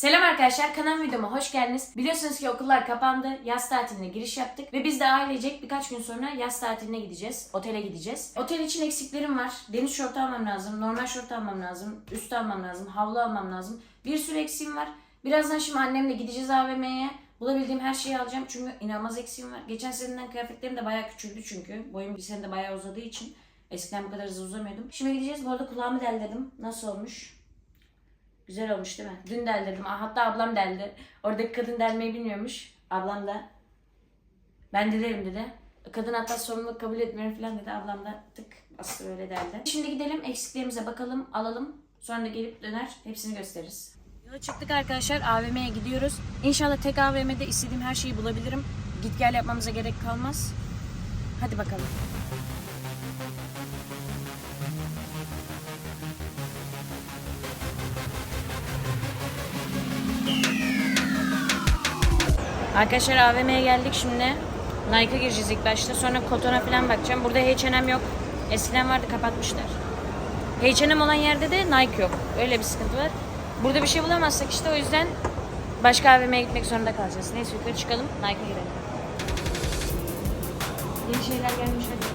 Selam arkadaşlar kanal videoma hoş geldiniz. Biliyorsunuz ki okullar kapandı. Yaz tatiline giriş yaptık ve biz de ailecek birkaç gün sonra yaz tatiline gideceğiz. Otele gideceğiz. Otel için eksiklerim var. Deniz şortu almam lazım, normal şort almam lazım, üst almam lazım, havlu almam lazım. Bir sürü eksiğim var. Birazdan şimdi annemle gideceğiz AVM'ye. Bulabildiğim her şeyi alacağım çünkü inanılmaz eksiğim var. Geçen seneden kıyafetlerim de bayağı küçüldü çünkü. Boyum bir senede bayağı uzadığı için. Eskiden bu kadar hızlı uzamıyordum. Şimdi gideceğiz. Bu arada kulağımı deldirdim. Nasıl olmuş? Güzel olmuş değil mi? Dün deldirdim. Hatta ablam deldi. Oradaki kadın delmeyi bilmiyormuş. Ablam da ben dilerim dedi. Kadın hatta sorumluluk kabul etmiyorum falan dedi. Ablam da tık bastı öyle deldi. Şimdi gidelim eksiklerimize bakalım alalım. Sonra da gelip döner hepsini gösteririz. Yola çıktık arkadaşlar AVM'ye gidiyoruz. İnşallah tek AVM'de istediğim her şeyi bulabilirim. Git gel yapmamıza gerek kalmaz. Hadi bakalım. Arkadaşlar AVM'ye geldik şimdi. Nike'a gireceğiz ilk başta. Sonra Koton'a falan bakacağım. Burada H&M yok. Eskiden vardı kapatmışlar. H&M olan yerde de Nike yok. Öyle bir sıkıntı var. Burada bir şey bulamazsak işte o yüzden başka AVM'ye gitmek zorunda kalacağız. Neyse yukarı çıkalım. Nike'a girelim. Yeni şeyler gelmiş hadi.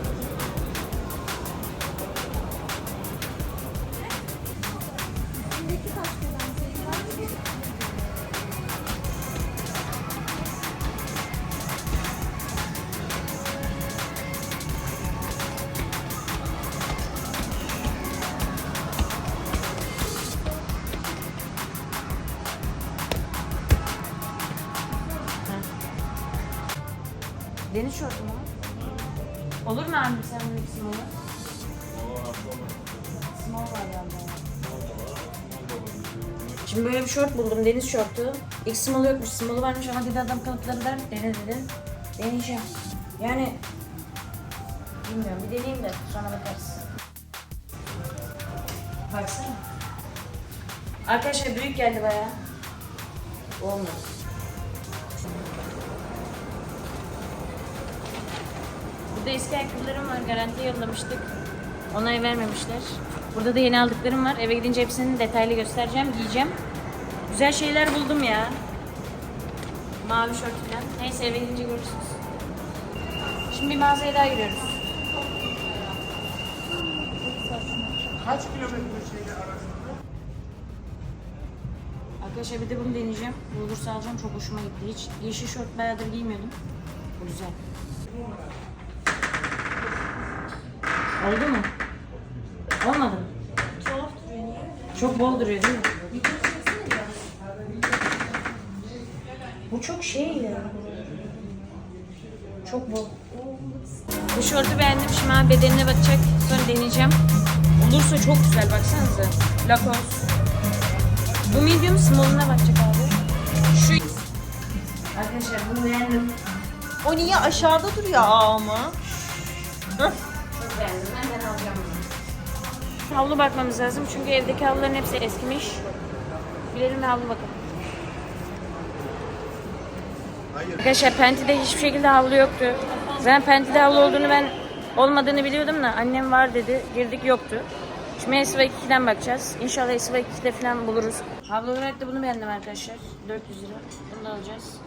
Deniz şortu mu? Olur mu abi sen bunu ikisini olur? Small var galiba. Şimdi böyle bir şort buldum. Deniz şortu. X small yokmuş. Small'u varmış ama dedi adam kalıpları der. Dene dedi. Deneyeceğim. Yani bilmiyorum. Bir deneyeyim de sonra bakarız. Baksana. Arkadaşlar büyük geldi bayağı. Olmuyor. Burada eski ayakkabılarım var. Garantiye yollamıştık. Onayı vermemişler. Burada da yeni aldıklarım var. Eve gidince hepsini detaylı göstereceğim, giyeceğim. Güzel şeyler buldum ya. Mavi şort falan. Neyse eve gidince görürsünüz. Şimdi bir mağazaya daha giriyoruz. Kaç kilometre şeyle arasında? Arkadaşlar bir de bunu deneyeceğim. Bulursa alacağım. Çok hoşuma gitti. Hiç yeşil şort bayağıdır giymiyordum. Bu güzel. Oldu mu? Olmadı mı? Tuhaf duruyor niye? Çok bol duruyor değil mi? Bu çok şey ya. Çok bol. Bu şortu beğendim. Şimdi abi bedenine bakacak. Sonra deneyeceğim. Olursa çok güzel. Baksanıza. Lacoste. Bu medium small'una bakacak abi. Şu Arkadaşlar bunu beğendim. O niye aşağıda duruyor ama? Havlu bakmamız lazım. Çünkü evdeki havluların hepsi eskimiş. Gidelim ve havlu bakalım. Arkadaşlar Penti'de hiçbir şekilde havlu yoktu. Zaten Penti'de havlu olduğunu ben olmadığını biliyordum da annem var dedi. Girdik yoktu. Şimdi Esva 2'den bakacağız. İnşallah Esva 2'de falan buluruz. Havlu olarak da bunu beğendim arkadaşlar. 400 lira. Bunu da alacağız.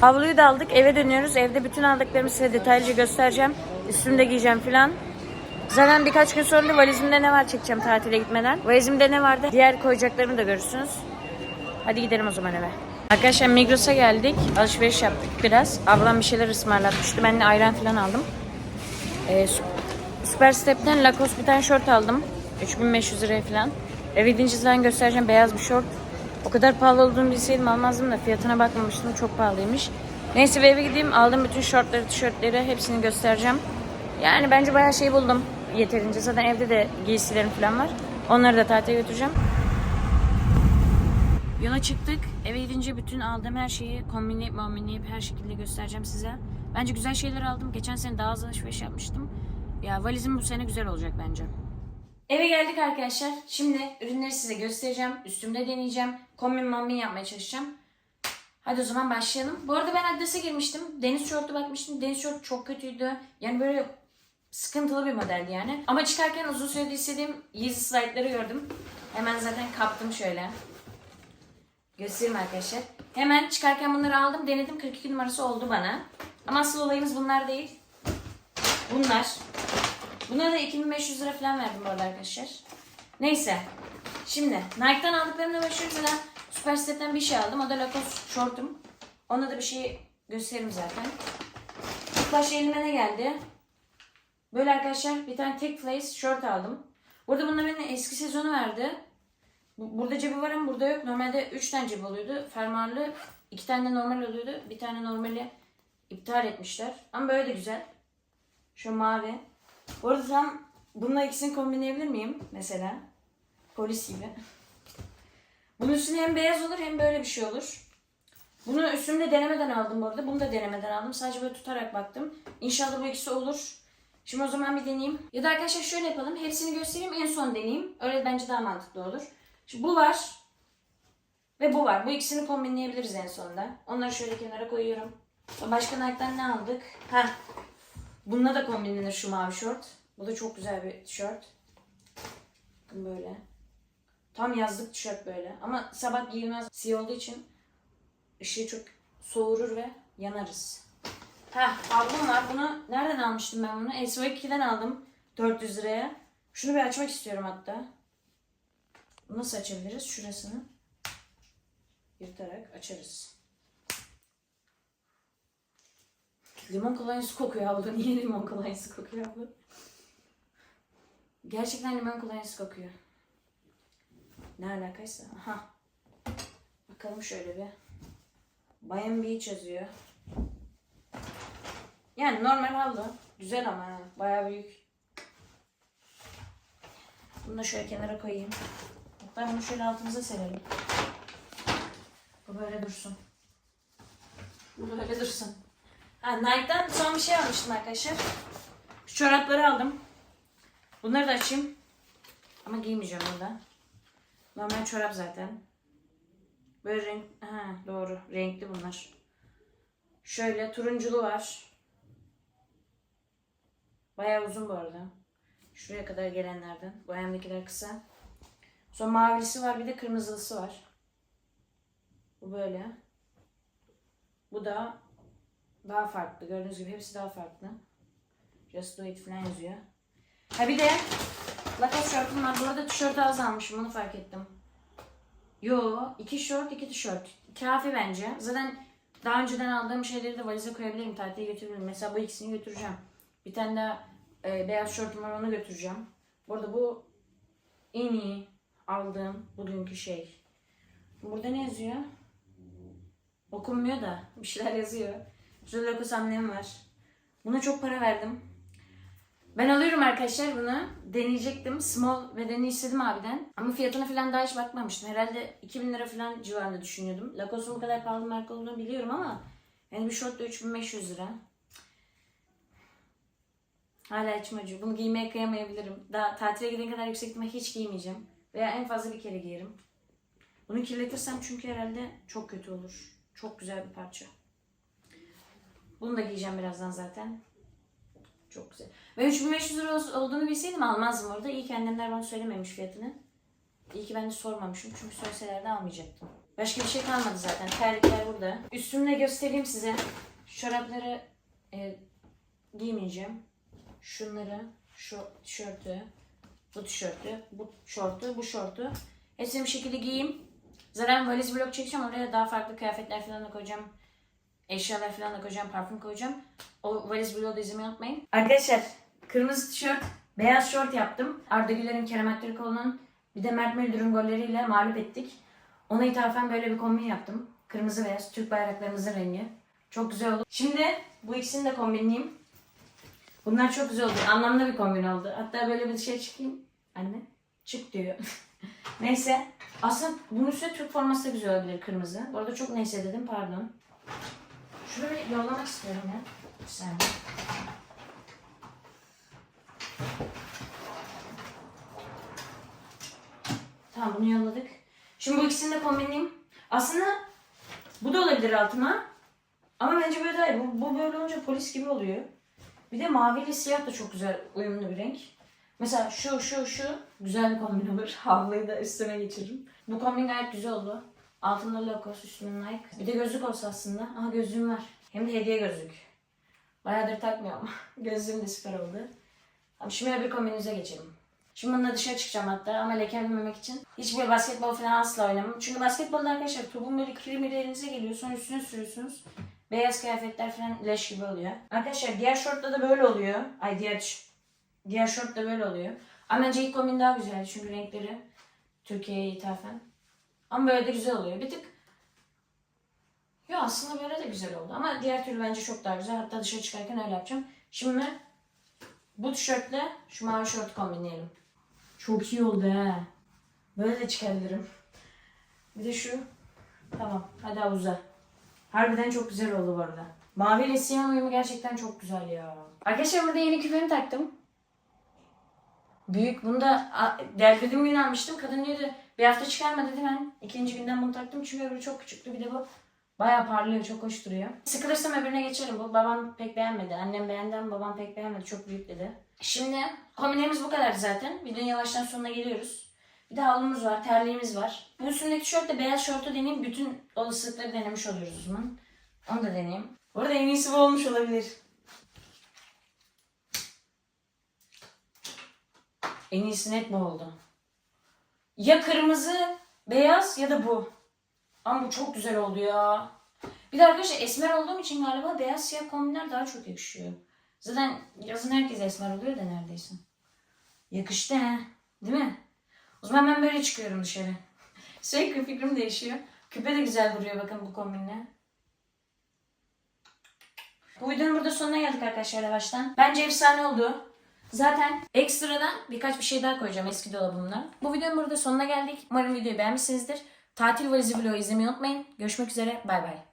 Havluyu da aldık. Eve dönüyoruz. Evde bütün aldıklarımı size detaylıca göstereceğim. Üstümde giyeceğim filan. Zaten birkaç gün sonra da valizimde ne var çekeceğim tatile gitmeden. Valizimde ne vardı? Diğer koyacaklarımı da görürsünüz. Hadi gidelim o zaman eve. Arkadaşlar Migros'a geldik. Alışveriş yaptık biraz. Ablam bir şeyler ısmarlatmıştı. Ben de ayran falan aldım. Ee, Super Step'ten Lacoste bir tane şort aldım. 3500 liraya falan. Eve gidince zaten göstereceğim beyaz bir şort. O kadar pahalı olduğunu bilseydim almazdım da fiyatına bakmamıştım. Çok pahalıymış. Neyse eve gideyim. Aldım bütün şortları, tişörtleri hepsini göstereceğim. Yani bence bayağı şey buldum yeterince. Zaten evde de giysilerim falan var. Onları da tatile götüreceğim. Yola çıktık. Eve gidince bütün aldığım her şeyi kombinleyip kombinleyip her şekilde göstereceğim size. Bence güzel şeyler aldım. Geçen sene daha az alışveriş yapmıştım. Ya valizim bu sene güzel olacak bence. Eve geldik arkadaşlar. Şimdi ürünleri size göstereceğim. Üstümde deneyeceğim. Kombin mambin yapmaya çalışacağım. Hadi o zaman başlayalım. Bu arada ben adrese girmiştim. Deniz şortu bakmıştım. Deniz şortu çok kötüydü. Yani böyle sıkıntılı bir modeldi yani. Ama çıkarken uzun süredir istediğim Yeezy slide'ları gördüm. Hemen zaten kaptım şöyle. Göstereyim arkadaşlar. Hemen çıkarken bunları aldım. Denedim 42 numarası oldu bana. Ama asıl olayımız bunlar değil. Bunlar. Buna da 2500 lira falan verdim bu arada arkadaşlar. Neyse. Şimdi Nike'dan aldıklarımda meşhur mesela Superstep'ten bir şey aldım. O da Lacoste şortum. Ona da bir şey gösteririm zaten. İlk başta elime ne geldi? Böyle arkadaşlar bir tane tek place short aldım. Burada bunlar bana eski sezonu verdi. Bu- Burada cebi var ama burada yok. Normalde 3 tane cebi oluyordu. Fermuarlı 2 tane de normal oluyordu. Bir tane normali iptal etmişler. Ama böyle de güzel. Şu mavi. Bu arada tam bununla ikisini kombinleyebilir miyim mesela? Polis gibi. Bunun üstüne hem beyaz olur hem böyle bir şey olur. Bunu üstümde denemeden aldım bu arada. Bunu da denemeden aldım. Sadece böyle tutarak baktım. İnşallah bu ikisi olur. Şimdi o zaman bir deneyeyim. Ya da arkadaşlar şöyle yapalım. Hepsini göstereyim en son deneyeyim. Öyle bence daha mantıklı olur. Şimdi bu var. Ve bu var. Bu ikisini kombinleyebiliriz en sonunda. Onları şöyle kenara koyuyorum. Başka Nike'dan ne aldık? Heh. Bununla da kombinlenir şu mavi şort. Bu da çok güzel bir tişört. Bakın böyle. Tam yazlık tişört böyle. Ama sabah giyilmez siyah olduğu için ışığı çok soğurur ve yanarız. Ha havlum var. Bunu nereden almıştım ben bunu? SO2'den aldım. 400 liraya. Şunu bir açmak istiyorum hatta. Nasıl açabiliriz? Şurasını yırtarak açarız. Limon kolonyası kokuyor abla. Niye limon kolonyası kokuyor abla? Gerçekten limon kolonyası kokuyor. Ne alakaysa. Aha. Bakalım şöyle bir. Bayan Beach yazıyor. Yani normal havlu. Güzel ama ha, bayağı büyük. Bunu da şöyle kenara koyayım. Hatta bunu şöyle altımıza serelim. Bu böyle dursun. Bu böyle dursun. Ha, Nike'dan son bir şey almıştım arkadaşlar. Şu çorapları aldım. Bunları da açayım. Ama giymeyeceğim burada. Normal çorap zaten. Böyle renk... Ha, doğru. Renkli bunlar. Şöyle turunculu var. Bayağı uzun bu arada. Şuraya kadar gelenlerden. Bu ayağımdakiler kısa. Sonra mavisi var bir de kırmızılısı var. Bu böyle. Bu da daha farklı. Gördüğünüz gibi hepsi daha farklı. Just do it falan yazıyor. Ha bir de Lacoste şortum var. Bu arada tişörtü az almışım. Onu fark ettim. Yo, iki şort, iki tişört. Kafi bence. Zaten daha önceden aldığım şeyleri de valize koyabilirim. Tatile götürebilirim. Mesela bu ikisini götüreceğim. Bir tane daha e, beyaz şortum var onu götüreceğim. Bu arada bu en iyi aldığım bugünkü şey. Burada ne yazıyor? Okunmuyor da bir şeyler yazıyor. Şurada Lacoste amblemi var. Buna çok para verdim. Ben alıyorum arkadaşlar bunu. Deneyecektim. Small bedeni istedim abiden. Ama fiyatına falan daha hiç bakmamıştım. Herhalde 2000 lira falan civarında düşünüyordum. Lacoste'un bu kadar pahalı marka olduğunu biliyorum ama yani bir şort da 3500 lira. Hala içim acıyor. Bunu giymeye kıyamayabilirim. Daha tatile gidene kadar yüksek hiç giymeyeceğim. Veya en fazla bir kere giyerim. Bunu kirletirsem çünkü herhalde çok kötü olur. Çok güzel bir parça. Bunu da giyeceğim birazdan zaten. Çok güzel. Ve 3500 lira ol- olduğunu bilseydim almazdım orada. İyi ki annemler bana söylememiş fiyatını. İyi ki ben de sormamışım. Çünkü söyleselerdi almayacaktım. Başka bir şey kalmadı zaten. Terlikler burada. Üstümde göstereyim size. Çorapları e, giymeyeceğim. Şunları, şu tişörtü, bu tişörtü, bu şortu, bu şortu. Hepsini bir şekilde giyeyim. Zaten valiz vlog çekeceğim. Oraya daha farklı kıyafetler falan da koyacağım. Eşyalar falan da koyacağım. Parfüm koyacağım. O valiz vlogu da izlemeyi unutmayın. Arkadaşlar kırmızı tişört, beyaz şort yaptım. Arda Güler'in, Kerem Aktürkoğlu'nun bir de Mert Müldür'ün golleriyle mağlup ettik. Ona ithafen böyle bir kombin yaptım. Kırmızı beyaz, Türk bayraklarımızın rengi. Çok güzel oldu. Şimdi bu ikisini de kombinleyeyim. Bunlar çok güzel oldu. Anlamlı bir kombin oldu. Hatta böyle bir dışarı çıkayım. Anne çık diyor. neyse. Aslında bunun üstüne Türk forması da güzel olabilir kırmızı. Bu arada çok neyse dedim pardon. Şunu bir yollamak istiyorum ya. Bir. Tamam bunu yolladık. Şimdi bu ikisini de kombinleyeyim. Aslında bu da olabilir altıma. Ama bence böyle iyi. Bu, bu böyle olunca polis gibi oluyor. Bir de maviyle siyah da çok güzel uyumlu bir renk. Mesela şu şu şu güzel bir kombin olur. Havluyu da üstüne geçiririm. Bu kombin gayet güzel oldu. Altında Lacoste, üstünde Nike. Bir de gözlük olsa aslında. Aha gözlüğüm var. Hem de hediye gözlük. Bayağıdır takmıyorum. Gözlüğüm de süper oldu. Ama şimdi bir kombinimize geçelim. Şimdi bununla dışarı çıkacağım hatta ama lekelenmemek için. Hiçbir basketbol falan asla oynamam. Çünkü basketbolda arkadaşlar topun böyle kirmiri elinize geliyor. Sonra üstüne sürüyorsunuz. Beyaz kıyafetler falan leş gibi oluyor. Arkadaşlar diğer şortta da böyle oluyor. Ay diğer diğer şort da böyle oluyor. Ama bence ilk kombin daha güzel çünkü renkleri Türkiye'ye ithafen. Ama böyle de güzel oluyor. Bir tık Yo aslında böyle de güzel oldu ama diğer türlü bence çok daha güzel. Hatta dışarı çıkarken öyle yapacağım. Şimdi bu tişörtle şu mavi şort kombinleyelim. Çok iyi oldu ha. Böyle de çıkabilirim. Bir de şu. Tamam. Hadi havuza. Harbiden çok güzel oldu bu arada. Mavi ile siyah uyumu gerçekten çok güzel ya. Arkadaşlar burada yeni küpemi taktım. Büyük. Bunu da a, derlediğim gün almıştım. Kadın diyordu bir hafta çıkarma dedi ben. ikinci günden bunu taktım çünkü öbürü çok küçüktü. Bir de bu bayağı parlıyor. Çok hoş duruyor. Sıkılırsam öbürüne geçerim. Bu babam pek beğenmedi. Annem beğendi ama babam pek beğenmedi. Çok büyük dedi. Şimdi kombinlerimiz bu kadar zaten. Videonun yavaştan sonuna geliyoruz. Bir de havlumuz var, terliğimiz var. Bu üstündeki tişört de beyaz şortu deneyeyim. Bütün olasılıkları denemiş oluyoruz o. Onu da deneyeyim. Bu arada en iyisi bu olmuş olabilir. En iyisi net bu oldu. Ya kırmızı, beyaz ya da bu. Ama bu çok güzel oldu ya. Bir de arkadaşlar esmer olduğum için galiba beyaz siyah kombinler daha çok yakışıyor. Zaten yazın herkes esmer oluyor da neredeyse. Yakıştı he. Değil mi? O zaman ben böyle çıkıyorum dışarı. Sürekli fikrim değişiyor. Küpe de güzel duruyor bakın bu kombinle. Bu videonun burada sonuna geldik arkadaşlar yavaştan. Bence efsane oldu. Zaten ekstradan birkaç bir şey daha koyacağım eski dolabımdan. Bu videonun burada sonuna geldik. Umarım videoyu beğenmişsinizdir. Tatil valizi vlogu izlemeyi unutmayın. Görüşmek üzere. Bay bay.